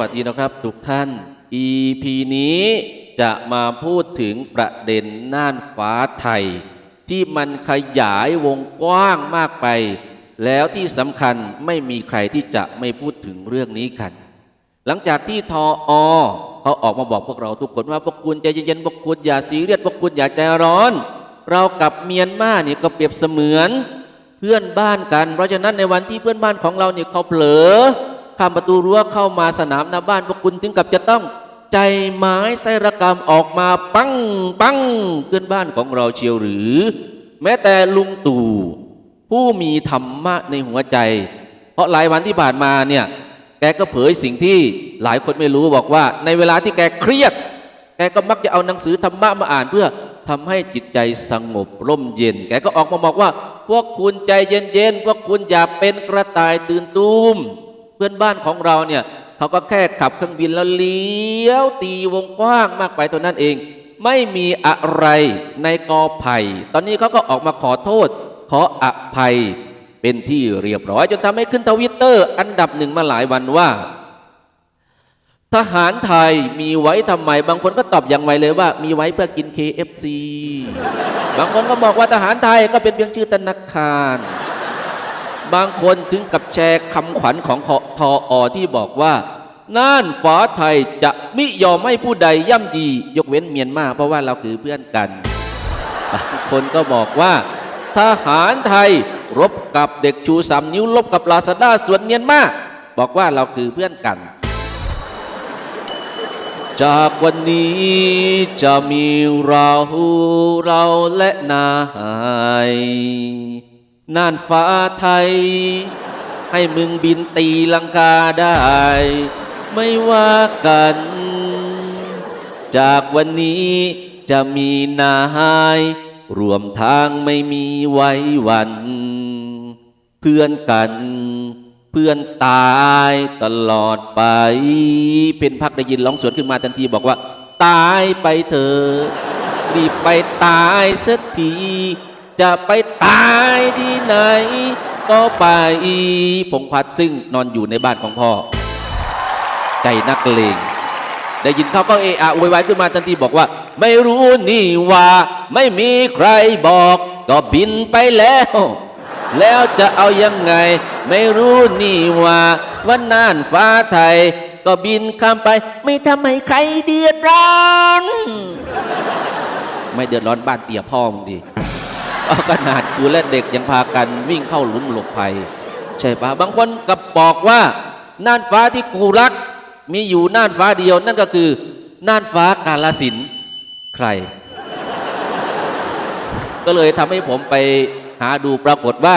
สวัสดีนะครับ ทุกท่าน EP นี้จะมาพูดถึงประเด็นน่านฟ้าไทย ที่มันขยายวงกว้างมากไป แล้วที่สำคัญไม่มีใครที่จะไม่พูดถึงเรื่องนี้กัน หลังจากที่ทออเขาออกมาบอกพวกเราทุกคนว่าพวกคุณใจเย็นๆพวกคุณอย่าซีเรียสพวกคุณอย่าใจร้อน เรากับเมียนมาเนี่ยก็เปรียบเสมือน เพื่อนบ้านกัน เพราะฉะนั้นในวันที่เพื่อนบ้านของเราเนี่ยเขาเผลอ ข้ามประตูรั้วเข้ามาสนามหน้าบ้านพวกคุณถึงกับจะต้องใจไม้ไสรกรรมออกมาปังปังเพื่อนบ้านของเราเชียวหรือ แม้แต่ลุงตู่ ผู้มีธรรมะในหัวใจ เพราะหลายวันที่ผ่านมาเนี่ยแกก็เผยสิ่งที่หลายคนไม่รู้บอกว่า ในเวลาที่แกเครียดแกก็มักจะเอาหนังสือธรรมะมาอ่านเพื่อทำให้จิตใจสงบร่มเย็น แกก็ออกมาบอกว่า พวกคุณใจเย็นๆพวกคุณอย่าเป็นกระต่ายตื่นตูม เพื่อนบ้านของเราเนี่ยเขาก็แค่ขับเครื่องบินแล้วเลี้ยวตีวงกว้างมากไปตัวนั้นเอง ไม่มีอะไรในกอไผ่ ตอนนี้เขาก็ออกมาขอโทษ ขออภัยเป็นที่เรียบร้อย จนทำให้ขึ้นทวิตเตอร์ อันดับหนึ่งมาหลายวันว่า ทหารไทยมีไว้ทำไม บางคนก็ตอบอย่างไวเลยว่า มีไว้เพื่อกิน KFC บางคนก็บอกว่าทหารไทยก็เป็นเพียงชื่อธนาคาร บางคนถึงกับแชร์คำขวัญของทออที่บอกว่า น่านฟ้าไทยจะมิยอมให้ผู้ใดย่ำยี ยกเว้นเมียนมาเพราะว่าเราคือเพื่อนกัน บางคนก็บอกว่า ทหารไทยรบกับเด็กชูสามนิ้วลบกับลาซาด้าส่วนเมียนมาบอกว่าเราคือเพื่อนกัน จากวันนี้จะมีเราเราและนาย น่านฟ้าไทย ให้มึงบินตีลังกาได้ ไม่ว่ากัน จากวันนี้จะมีนายรวมทางไม่มีไว้วัน เพื่อนกัน เพื่อนตายตลอดไป เป็นพักได้ยินร้องสวนขึ้นมาทันทีบอกว่า ตายไปเถอะรีบไปตายสักที จะไปตายที่ไหน ก็ไปพงพัฒน์ซึ่งนอนอยู่ในบ้านของพ่อ ใจนักเลงได้ยินเขาก็เอะอะโวยวายขึ้นมาทันทีบอกว่า ไม่รู้นี่ว่า ไม่มีใครบอก ก็บินไปแล้ว แล้วจะเอายังไง ไม่รู้นี่ว่าว่าน่านฟ้าไทย ก็บินข้ามไป ไม่ทำให้ใครเดือดร้อน ไม่เดือดร้อนบ้านเตี่ยพ่อมึงดิ ก็ขนาดกูและเด็กยังพากันวิ่งเข้าหลุมหลบภัย ใช่ปะบางคนกับบอกว่าน่านฟ้าที่กูรัก มีอยู่น่านฟ้าเดียว นั่นก็คือน่านฟ้ากาลสินใคร ก็เลยทำให้ผมไปหาดูปรากฏว่า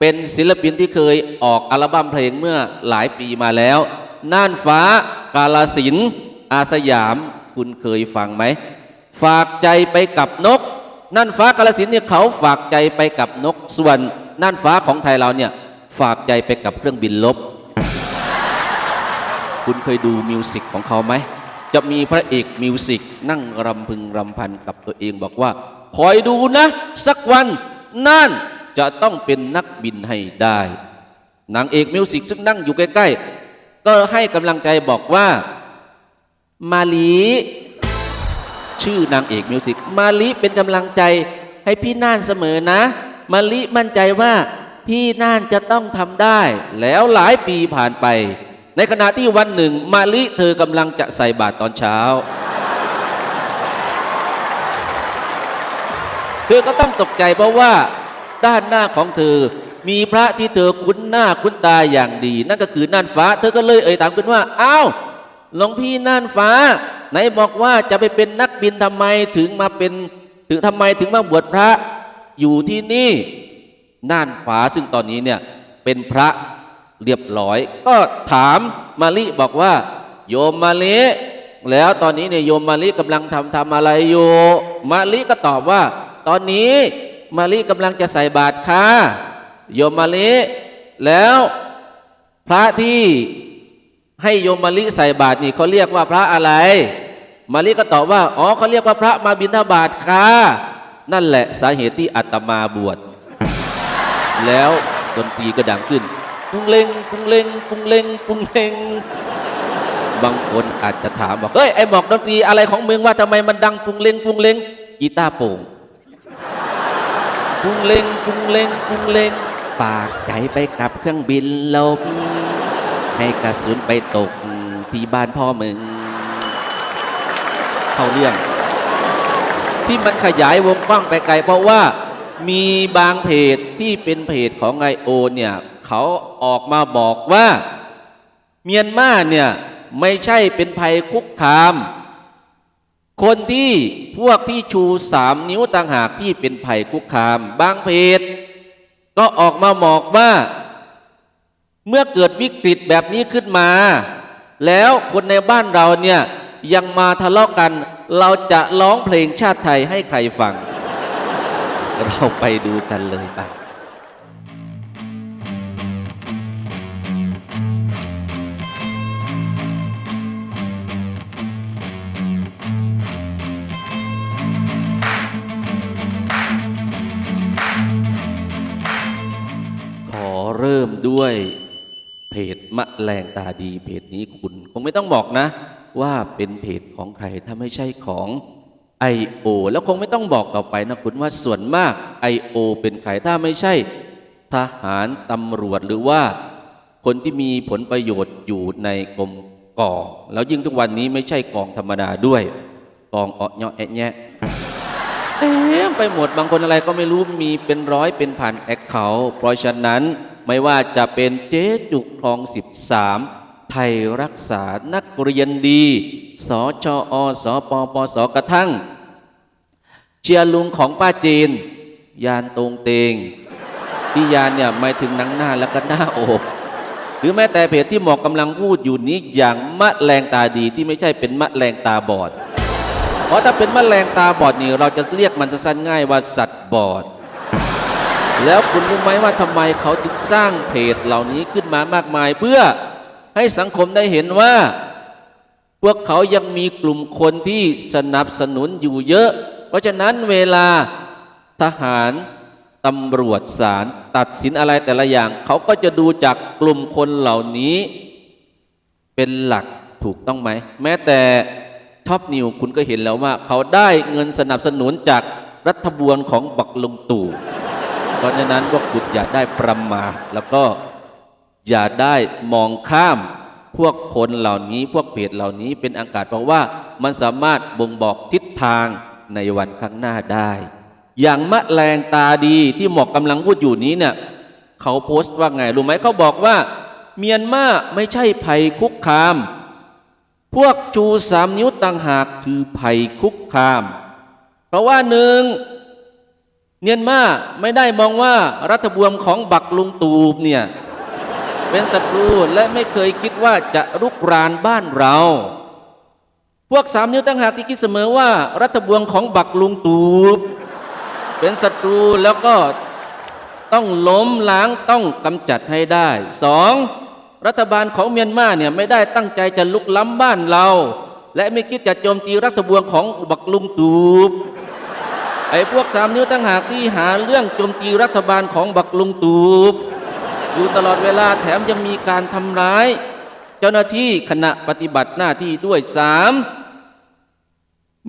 เป็นศิลปินที่เคยออกอัลบั้มเพลงเมื่อหลายปีมาแล้ว น่านฟ้ากาลสินอาสยามคุณเคยฟังไหม ฝากใจไปกับนก น่านฟ้ากาลสินเนี่ยเขาฝากใจไปกับนกส่วนน่านฟ้าของไทยเราเนี่ยฝากใจไปกับเครื่องบินลบ คุณเคยดูมิวสิกของเขาไหม จะมีพระเอกมิวสิกนั่งรำพึงรำพันกับตัวเองบอกว่า คอยดูนะ สักวันนั่นจะต้องเป็นนักบินให้ได้นางเอกมิวสิกซึ่งนั่งอยู่ใกล้ ๆ ก็ให้กำลังใจบอกว่า มาลี ชื่อนางเอกมิวสิกมาลีเป็นกำลังใจให้พี่น่านเสมอนะ มาลีมั่นใจว่าพี่น่านจะต้องทำได้ แล้วหลายปีผ่านไป ในขณะที่วันหนึ่ง มาลิเธอกำลังจะใส่บาตรตอนเช้า เธอก็ต้องตกใจเพราะว่าด้านหน้าของเธอมีพระที่เธอคุ้นหน้าคุ้นตาอย่างดี นั่นก็คือน่านฟ้า เธอก็เลยเอ่ยถามขึ้นว่าอ้าวหลวงพี่น่านฟ้า ไหนบอกว่าจะไปเป็นนักบินทำไมถึงมาเป็นถึงทำไมถึงมาบวชพระอยู่ที่นี่น่านฟ้าซึ่งตอนนี้เนี่ยเป็นพระเรียบร้อย ก็ถามมาลิบอกว่า โยมมาลิแล้วตอนนี้เนี่ยโยมมาลิกำลังทำทำอะไรอยู่มาลิก็ตอบว่า ตอนนี้มาลิกำลังจะใส่บาตรค่ะโยมมาลิแล้วพระที่ให้โยมมาลิใส่บาตรนี่เขาเรียกว่าพระอะไร มาลิก็ตอบว่า อ๋อเขาเรียกว่าพระมาบิณฑบาตค่ะนั่นแหละสาเหตุที่อาตมาบวช แล้วดนตรีก็ดังขึ้น ปุงเลงปุงเลงปุงเลงปุงเลงบางคนอาจจะถามบอกเฮ้ยไอหมอกดนตรีอะไรของมึงว่าทำไมมันดังปุงเลงปุงเลงกีตาร์โป่งปุงเลงปุงเลงปุงเลงฝากใจไปกับเครื่องบินลบให้กระสุนไปตกที่บ้านพ่อมึง เข้าเรื่อง ที่มันขยายวงกว้างไปไกล เพราะว่ามีบางเพจที่เป็นเพจของไอโอเนี่ยเขาออกมาบอกว่า เมียนมาเนี่ยไม่ใช่เป็นภัยคุกคาม คนที่พวกที่ชูสามนิ้วต่างหากที่เป็นภัยคุกคาม บางเพจก็ออกมาบอกว่า เมื่อเกิดวิกฤตแบบนี้ขึ้นมา แล้วคนในบ้านเราเนี่ย ยังมาทะเลาะกัน เราจะร้องเพลงชาติไทยให้ใครฟัง เราไปดูกันเลยไปขอเริ่มด้วยเพจมะแรงตาดีเพจนี้คุณ คงไม่ต้องบอกนะ ว่าเป็นเพจของใครถ้าไม่ใช่ของ I.O. แล้วคงไม่ต้องบอกต่อไปนะคุณว่าส่วนมาก I.O. เป็นใครถ้าไม่ใช่ทหารตำรวจหรือว่า คนที่มีผลประโยชน์อยู่ในกรมกอง แล้วยิ่งทุกวันนี้ไม่ใช่กองธรรมดาด้วย กองเอาะเนาะแอะแยะเต็มไปหมดบางคนอะไรก็ไม่รู้มีเป็นร้อยเป็นพันแอคเขาท์เพราะฉะนั้นไม่ว่าจะเป็นเจ๊จุกคลอง 13 ไทยรักษานักเรียนดี สชอสปปสกระทั่ง เชียร์ลุงของป้าจีน ยานตรงเตงที่ยานเนี่ยหมายถึงหนังหน้าแล้วก็หน้าอกหรือแม้แต่เพจที่หมอกกำลังพูดอยู่นี้อย่างมะแรงตาดีที่ไม่ใช่เป็นมะแรงตาบอด เพราะถ้าเป็นมะแมลงตาบอดนี่เราจะเรียกมันสั้นง่ายว่าสัตว์บอด แล้วคุณรู้ไหมว่าทำไมเขาถึงสร้างเพจเหล่านี้ขึ้นมามากมายเพื่อ ให้สังคมได้เห็นว่า พวกเขายังมีกลุ่มคนที่สนับสนุนอยู่เยอะ เพราะฉะนั้นเวลาทหารตำรวจศาลตัดสินอะไรแต่ละอย่าง เขาก็จะดูจากกลุ่มคนเหล่านี้ เป็นหลักถูกต้องไหม แม้แต่ท็อปนิวคุณก็เห็นแล้วว่า เขาได้เงินสนับสนุนจากรัฐบวลของบักลงตู่ เพราะฉะนั้นพวกคุณอย่าได้ประมาทแล้วก็ อย่าได้มองข้ามพวกคนเหล่านี้พวกเพจเหล่านี้เป็นอากาศเพราะว่ามันสามารถบ่งบอกทิศทางในวันข้างหน้าได้ อย่างมะแรงตาดีที่หมอกกำลังพูดอยู่นี้เนี่ยเขาโพสต์ว่าไงรู้ไหมเขาบอกว่า เมียนมาไม่ใช่ภัยคุกคาม พวกชูสามนิ้วต่างหากคือภัยคุกคาม เพราะว่าหนึ่งเมียนมาไม่ได้มองว่ารัฐบวมของบักลุงตูบเนี่ย เป็นศัตรูและไม่เคยคิดว่าจะรุกรานบ้านเรา พวกสามนิ้วต่างหากที่คิดเสมอว่า รัฐบวงของบักลุงตูบเป็นศัตรูแล้วก็ต้องล้มล้างต้องกำจัดให้ได้สองรัฐบาลของเมียนมาเนี่ยไม่ได้ตั้งใจจะลุกล้ำบ้านเรา และไม่คิดจะโจมตีรัฐบวงของบักลุงตูบไอ้พวกสามนิ้วตั้งหากที่หาเรื่องโจมตีรัฐบาลของบักลุงตูบ อยู่ตลอดเวลาแถมยังมีการทำร้าย เจ้าหน้าที่ขณะปฏิบัติหน้าที่ด้วยสาม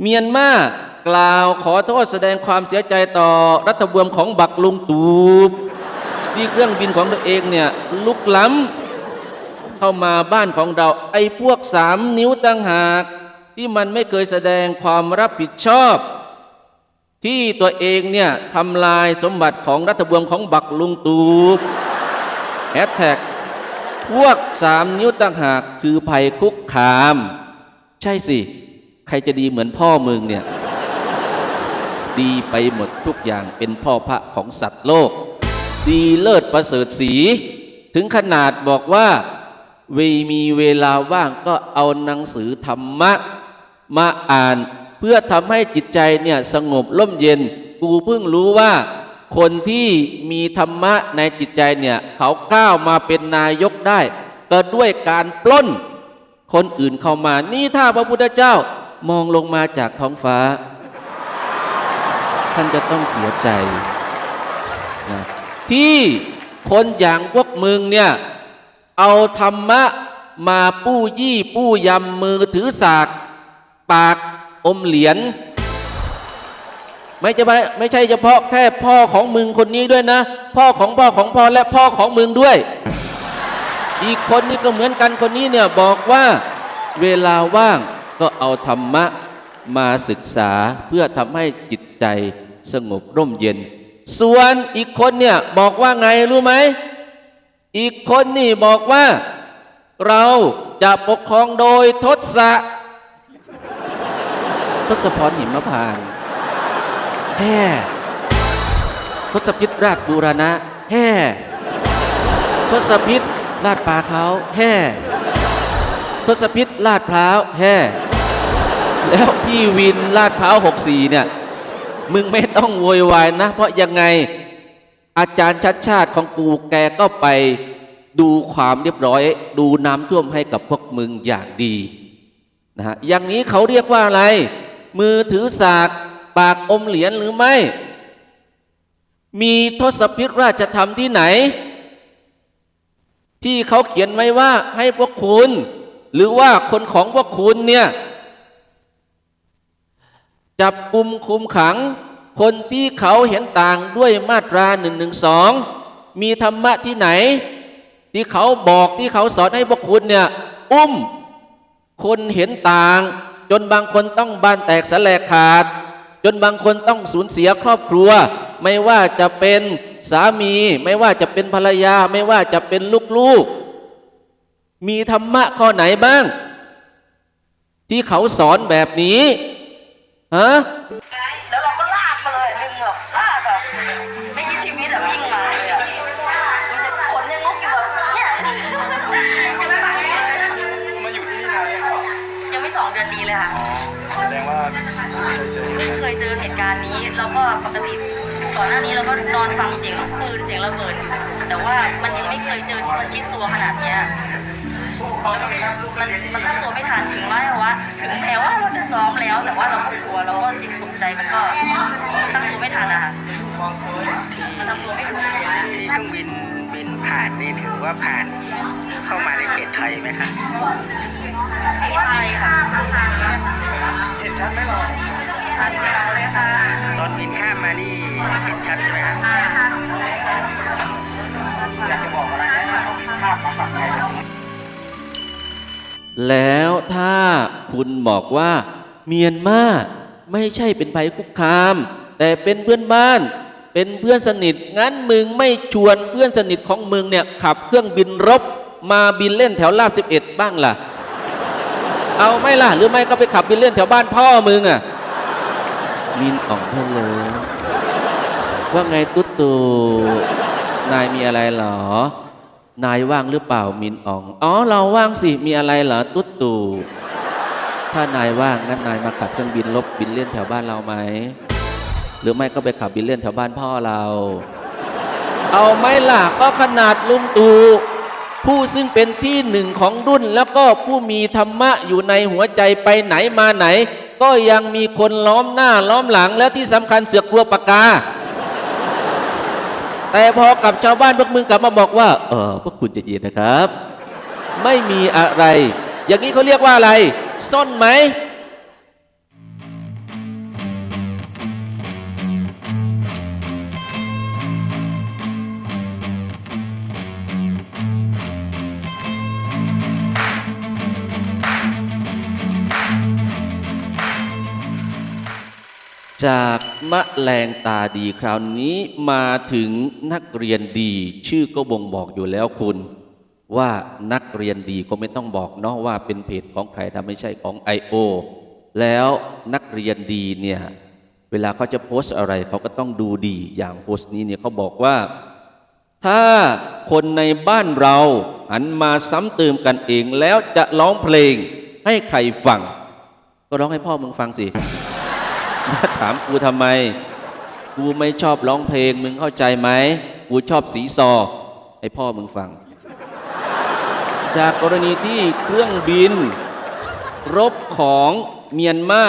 เมียนมากล่าวขอโทษแสดงความเสียใจต่อรัฐบวมของบักลุงตูบที่เครื่องบินของตัวเองเนี่ยลุกล้ำเข้ามาบ้านของเรา ไอ้พวกสามนิ้วตั้งหาก ที่มันไม่เคยแสดงความรับผิดชอบ ที่ตัวเองเนี่ยทำลายสมบัติของรัฐบวมของบักลุงตูบ แฮชแท็กพวกสามนิ้วตั้งหากคือภัยคุกคาม ใช่สิ ใครจะดีเหมือนพ่อมึงเนี่ย ดีไปหมดทุกอย่างเป็นพ่อพระของสัตว์โลก ดีเลิศประเสริฐสี ถึงขนาดบอกว่าเวมีเวลาว่างก็เอาหนังสือธรรมะ มาอ่าน เพื่อทำให้จิตใจเนี่ยสงบร่มเย็น กูเพิ่งรู้ว่า คนที่มีธรรมะในจิตใจเนี่ยเขาก้าวมาเป็นนายกได้ ก็ด้วยการปล้นคนอื่นเข้ามา นี่ถ้าพระพุทธเจ้ามองลงมาจากท้องฟ้า ท่านจะต้องเสียใจนะที่คนอย่างพวกมึงเนี่ยเอาธรรมะมาปู้ยี่ปู้ยำมือถือสาก ปากอมเหรียญ ไม่จะไม่ใช่เฉพาะแค่พ่อของมึงคนนี้ด้วยนะ พ่อของพ่อของพ่อและพ่อของมึงด้วย อีกคนนี้ก็เหมือนกันคนนี้เนี่ยบอกว่าเวลาว่างก็เอาธรรมะมาศึกษาเพื่อทำให้จิตใจสงบร่มเย็น ส่วนอีกคนเนี่ยบอกว่าไงรู้ไหม อีกคนนี่บอกว่า เราจะปกครองโดยทศะทศพรหิมพานต์ แฮ่ทศพิษราชบูรณะ แฮ่ทศพิษลาดปลาเขาแฮ่ทศพิษลาดพร้าวแฮ่แล้วพี่วินลาดพร้าวหกสี่เนี่ย มึงไม่ต้องโวยวายนะ เพราะยังไงอาจารย์ชัดชาติของกูแกก็ไปดูความเรียบร้อย ดูน้ำท่วมให้กับพวกมึงอย่างดีนะฮะอย่างนี้เขาเรียกว่าอะไร มือถือสาก ปากอมเหรียญหรือไม่ มีทศพิธราชธรรมที่ไหน ที่เขาเขียนไว้ว่าให้พวกคุณ หรือว่าคนของพวกคุณเนี่ยจับกลุ่มคุมขัง คนที่เขาเห็นต่างด้วยมาตราหนึ่งหนึ่งสองมีธรรมะที่ไหน ที่เขาบอกที่เขาสอนให้พวกคุณเนี่ยอุ้ม คนเห็นต่าง จนบางคนต้องบ้านแตกสลายขาด จนบางคนต้องสูญเสียครอบครัว ไม่ว่าจะเป็นสามี ไม่ว่าจะเป็นภรรยา ไม่ว่าจะเป็นลูกๆ มีธรรมะข้อไหนบ้าง ที่เขาสอนแบบนี้ฮะ ก่อนหน้านี้เราก็นอนฟังเสียงลูกปืนเสียงระเบิดอยู่แต่ว่ามันยังไม่เคยเจอที่มันชิดตัวขนาดเนี้ยมันมันตั้งตัวไม่ทันถึงแม้ว่าถึงแม้ว่าเราจะซ้อมแล้ว แต่ว่าเราก็กลัวเราก็ติดตกใจมันก็ตั้งตัวไม่ทันอะค่ะมันทำตัวไม่ถูกที่เครื่องบินบินผ่านนี่ถือว่าผ่านเข้ามาในเขตไทยไหมคะใช่ค่ะทางทางนี้เห็นชัดไหมเรา ชัดยาเลยค่ะตอนบินข้ามมานี่เห็นชัดใช่ไหมคะชัดอยากจะบอกอะไรให้ข้ามมาฝั่งไทยแล้วถ้าคุณบอกว่า เมียนมาไม่ใช่เป็นภัยคุกคาม แต่เป็นเพื่อนบ้านเป็นเพื่อนสนิท งั้นมึงไม่ชวนเพื่อนสนิทของมึงเนี่ยขับเครื่องบินรบ มาบินเล่นแถวลาบสิบเอ็ดบ้างล่ะ เอาไม่ล่ะ หรือไม่ก็ไปขับบินเล่นแถวบ้านพ่อมึงอะ มินอ่องเพื่อนเลย ว่าไงตุ๊ดตูนายมีอะไรเหรอ นายว่างหรือเปล่ามินอ่อง อ๋อ เราว่างสิ มีอะไรเหรอตุ๊ดตูถ้านายว่างงั้นนายมาขับเครื่องบินลบบินเล่นแถวบ้านเราไหม หรือไม่ก็ไปขับบินเล่นแถวบ้านพ่อเรา เอาไหมล่ะก็ขนาดลุงตูผู้ซึ่งเป็นที่หนึ่งของรุ่นแล้วก็ผู้มีธรรมะอยู่ในหัวใจไปไหนมาไหน ก็ยังมีคนล้อมหน้าล้อมหลังแล้วที่สำคัญเสือกกลัวปากกา แต่พอกับชาวบ้านพวกมึงกลับมาบอกว่า เออพวกคุณจะเย็นนะครับ ไม่มีอะไร อย่างนี้เขาเรียกว่าอะไร ซ่อนไหม จากมะแรงตาดีคราวนี้มาถึงนักเรียนดี ชื่อก็บ่งบอกอยู่แล้วคุณ ว่านักเรียนดีก็ไม่ต้องบอกเนาะว่าเป็นเพจของใครถ้าไม่ใช่ของ I.O. แล้วนักเรียนดีเนี่ย เวลาเขาจะโพสต์อะไรเขาก็ต้องดูดีอย่างโพสต์นี้เนี่ยเขาบอกว่า ถ้าคนในบ้านเราหันมาซ้ำเติมกันเองแล้วจะร้องเพลงให้ใครฟัง ก็ร้องให้พ่อมึงฟังสิาถามกูทำไม กูไม่ชอบร้องเพลงมึงเข้าใจไหม กูชอบสีซอให้พ่อมึงฟัง จากกรณีที่เครื่องบิน รบของเมียนมา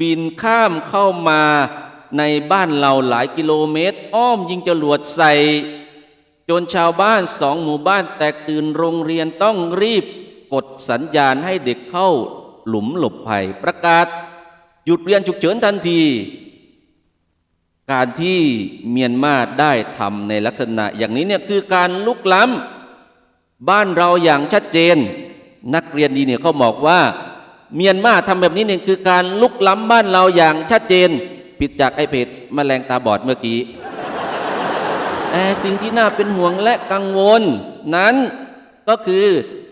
บินข้ามเข้ามาในบ้านเราหลายกิโลเมตร อ้อมยิงจรวดใส่ จนชาวบ้านสองหมู่บ้านแตกตื่นโรงเรียนต้องรีบกดสัญญาณให้เด็กเข้าหลุมหลบภัยประกาศ หยุดเรียนฉุกเฉินทันที การที่เมียนมาได้ทำในลักษณะอย่างนี้เนี่ยคือการลุกล้ำบ้านเราอย่างชัดเจน นักเรียนดีเนี่ยเขาบอกว่า เมียนมาทำแบบนี้เนี่ยคือการลุกล้ำบ้านเราอย่างชัดเจน ผิดจากไอเพจแมลงตาบอดเมื่อกี้แต่สิ่งที่น่าเป็นห่วงและกังวล นั้นก็คือ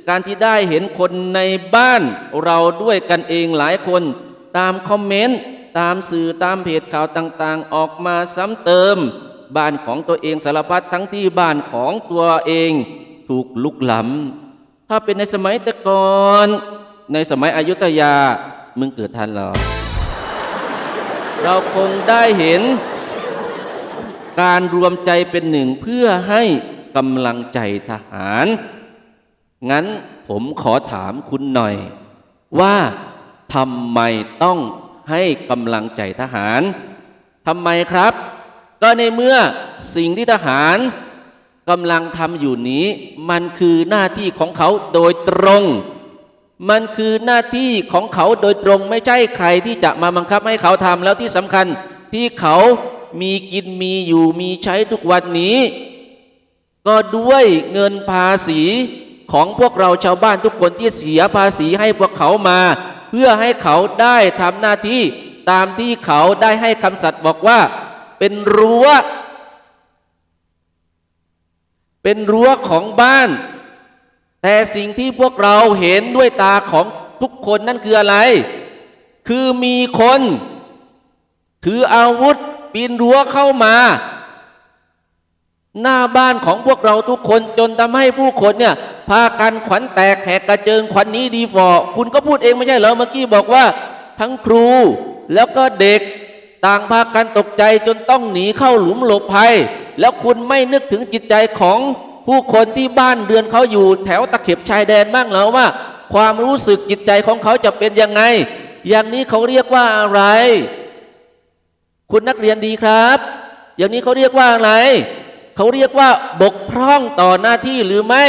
การที่ได้เห็นคนในบ้านเราด้วยกันเองหลายคน ตามคอมเมนต์ ตามสื่อตามเพจข่าวต่างๆ ออกมาซ้ำเติม บ้านของตัวเองสารพัดทั้งที่บ้านของตัวเองถูกลุกล้ำถ้าเป็นในสมัยต่ก่อนในสมัยอยุธยามึงเกิดทันเหรอ เราคงได้เห็น การรวมใจเป็นหนึ่งเพื่อให้กำลังใจทหาร งั้นผมขอถามคุณหน่อย ว่า ทำไมต้องให้กำลังใจทหารทำไมครับ ก็ในเมื่อสิ่งที่ทหารกำลังทำอยู่นี้ มันคือหน้าที่ของเขาโดยตรง มันคือหน้าที่ของเขาโดยตรงไม่ใช่ใครที่จะมาบังคับให้เขาทำแล้วที่สำคัญที่เขามีกินมีอยู่มีใช้ทุกวันนี้ ก็ด้วยเงินภาษีของพวกเราชาวบ้านทุกคนที่เสียภาษีให้พวกเขามา เพื่อให้เขาได้ทำหน้าที่ตามที่เขาได้ให้คำสัตย์บอกว่า เป็นรั้ว เป็นรั้วของบ้าน แต่สิ่งที่พวกเราเห็นด้วยตาของทุกคนนั่นคืออะไร คือมีคน ถืออาวุธปีนรั้วเข้ามา หน้าบ้านของพวกเราทุกคนจนทำให้ผู้คนเนี่ยพากันขวัญแตกแหกกระเจิงขวัญนนี้ดีฟอคุณก็พูดเองไม่ใช่เหรอเมื่อกี้บอกว่า ทั้งครูแล้วก็เด็กต่างพากันตกใจจนต้องหนีเข้าหลุมหลบภัย แล้วคุณไม่นึกถึงจิตใจของผู้คนที่บ้านเรือนเขาอยู่แถวตะเข็บชายแดนบ้างเหรอว่า ความรู้สึกจิตใจของเขาจะเป็นยังไง อย่างนี้เขาเรียกว่าอะไร คุณนักเรียนดีครับ อย่างนี้เขาเรียกว่าอะไร เขาเรียกว่าบกพร่องต่อหน้าที่หรือไม่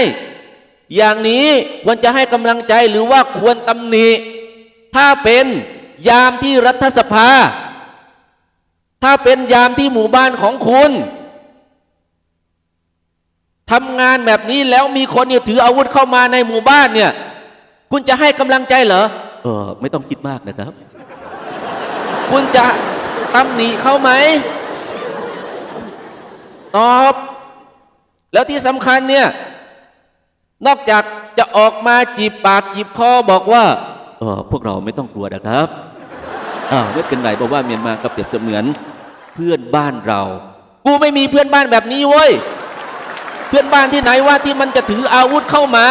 อย่างนี้ควรจะให้กำลังใจหรือว่าควรตำหนิถ้าเป็นยามที่รัฐสภา ถ้าเป็นยามที่หมู่บ้านของคุณทำงานแบบนี้แล้วมีคนเนี่ยถืออาวุธเข้ามาในหมู่บ้านเนี่ย คุณจะให้กำลังใจเหรอเออไม่ต้องคิดมากนะครับ คุณจะตำหนิเขาไหม ตอบ แล้วที่สำคัญเนี่ย นอกจากจะออกมาจีบปากจีบคอบอกว่าเออพวกเราไม่ต้องกลัวนะครับอ้าวไม่เป็นไรเพราะว่าเมียนมาก็เปรียบเสมือนเพื่อนบ้านเรา กูไม่มีเพื่อนบ้านแบบนี้เว้ย เพื่อนบ้านที่ไหนว่าที่มันจะถืออาวุธเข้ามา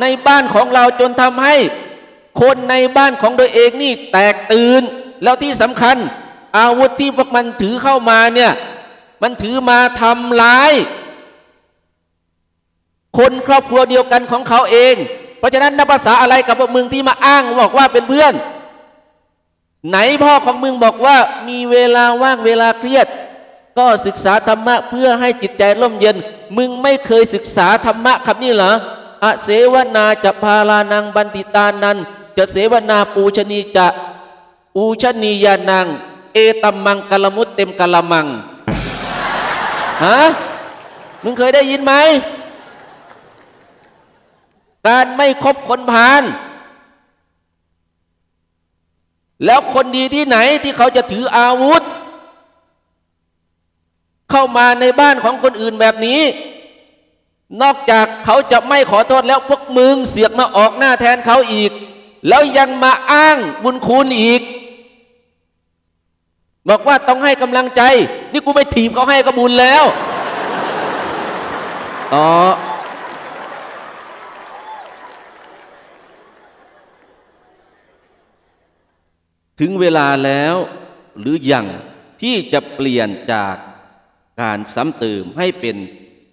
ในบ้านของเราจนทำให้ คนในบ้านของตัวเองนี่แตกตื่น แล้วที่สำคัญ อาวุธที่พวกมันถือเข้ามาเนี่ย มันถือมาทำร้าย คนครอบครัวเดียวกันของเขาเอง เพราะฉะนั้นนับภาษาอะไรกับพวกมึงที่มาอ้างบอกว่าเป็นเพื่อน ไหนพ่อของมึงบอกว่ามีเวลาว่างเวลาเครียด ก็ศึกษาธรรมะเพื่อให้จิตใจร่มเย็น มึงไม่เคยศึกษาธรรมะครับนี่เหรออเสวนาจะพาลานังบันติตานันจะเสวนาปูชนีจะปูชนียานัง เอตัมมังกะละมุตเต็มกะละมัง ฮะมึงเคยได้ยินไหม การไม่คบคนพาลแล้วคนดีที่ไหนที่เขาจะถืออาวุธ เข้ามาในบ้านของคนอื่นแบบนี้ นอกจากเขาจะไม่ขอโทษแล้วพวกมึงเสียกมาออกหน้าแทนเขาอีก แล้วยังมาอ้างบุญคุณอีก บอกว่าต้องให้กำลังใจ นี่กูไปถีบเขาให้กระบุญแล้วต่อถึงเวลาแล้วหรือยังที่จะเปลี่ยนจากการซ้ำเติมให้เป็น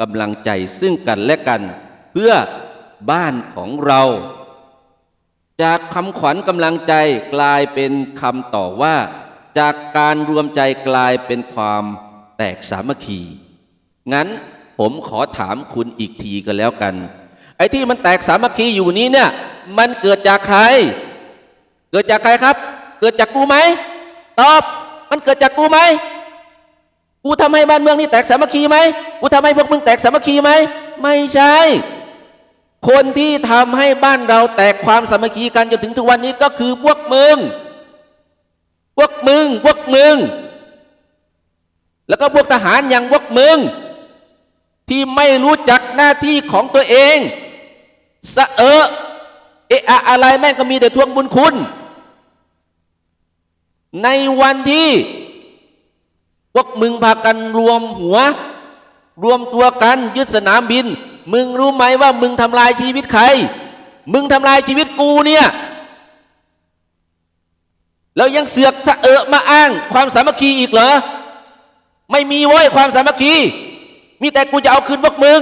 กำลังใจซึ่งกันและกัน เพื่อบ้านของเรา จากคำขวัญกำลังใจกลายเป็นคำต่อว่า จากการรวมใจกลายเป็นความแตกสามัคคี งั้นผมขอถามคุณอีกทีกันแล้วกัน ไอ้ที่มันแตกสามัคคีอยู่นี้เนี่ย มันเกิดจากใคร เกิดจากใครครับ เกิดจากกูไหม ตอบ มันเกิดจากกูไหม กูทำให้บ้านเมืองนี่แตกสามัคคีไหม กูทำให้พวกมึงแตกสามัคคีไหม ไม่ใช่ คนที่ทำให้บ้านเราแตกความสามัคคีกันจนถึงทุกวันนี้ก็คือพวกมึง พวกมึงพวกมึง แล้วก็พวกทหารอย่างพวกมึง ที่ไม่รู้จักหน้าที่ของตัวเองสะเอะเอะอะอะไรแม่งก็มีแต่ทวงบุญคุณ ในวันที่พวกมึงพากันรวมหัว รวมตัวกันยึดสนามบิน มึงรู้ไหมว่ามึงทำลายชีวิตใคร มึงทำลายชีวิตกูเนี่ย แล้วยังเสือกสะเอะมาอ้าง ความสามัคคีอีกเหรอ ไม่มีว้ยความสามัคคี มีแต่กูจะเอาคืนพวกมึง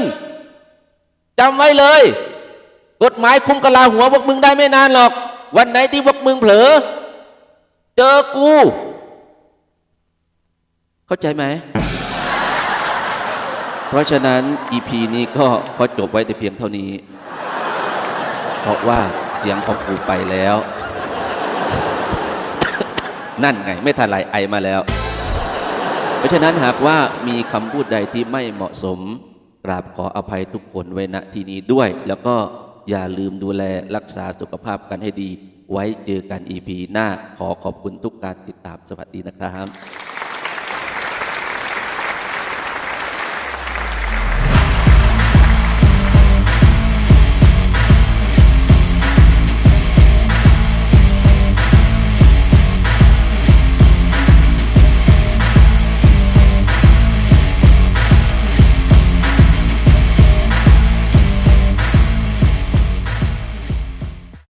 จำไว้เลย กฎหมายคุมกะลาหัวพวกมึงได้ไม่นานหรอก วันไหนที่พวกมึงเผลอ เจอกู เข้าใจไหม เพราะฉะนั้น EP นี้ก็ขอจบไว้แต่เพียงเท่านี้ เพราะว่าเสียงของกูไปแล้ว นั่นไง ไม่ทันไรไอมาแล้ว เพราะฉะนั้นหากว่ามีคำพูดใดที่ไม่เหมาะสมกราบขออภัยทุกคนไว้ณที่นี้ด้วย แล้วก็อย่าลืมดูแลรักษาสุขภาพกันให้ดี ไว้เจอกัน EP หน้าขอขอบคุณทุกการติดตามสวัสดีนะครับ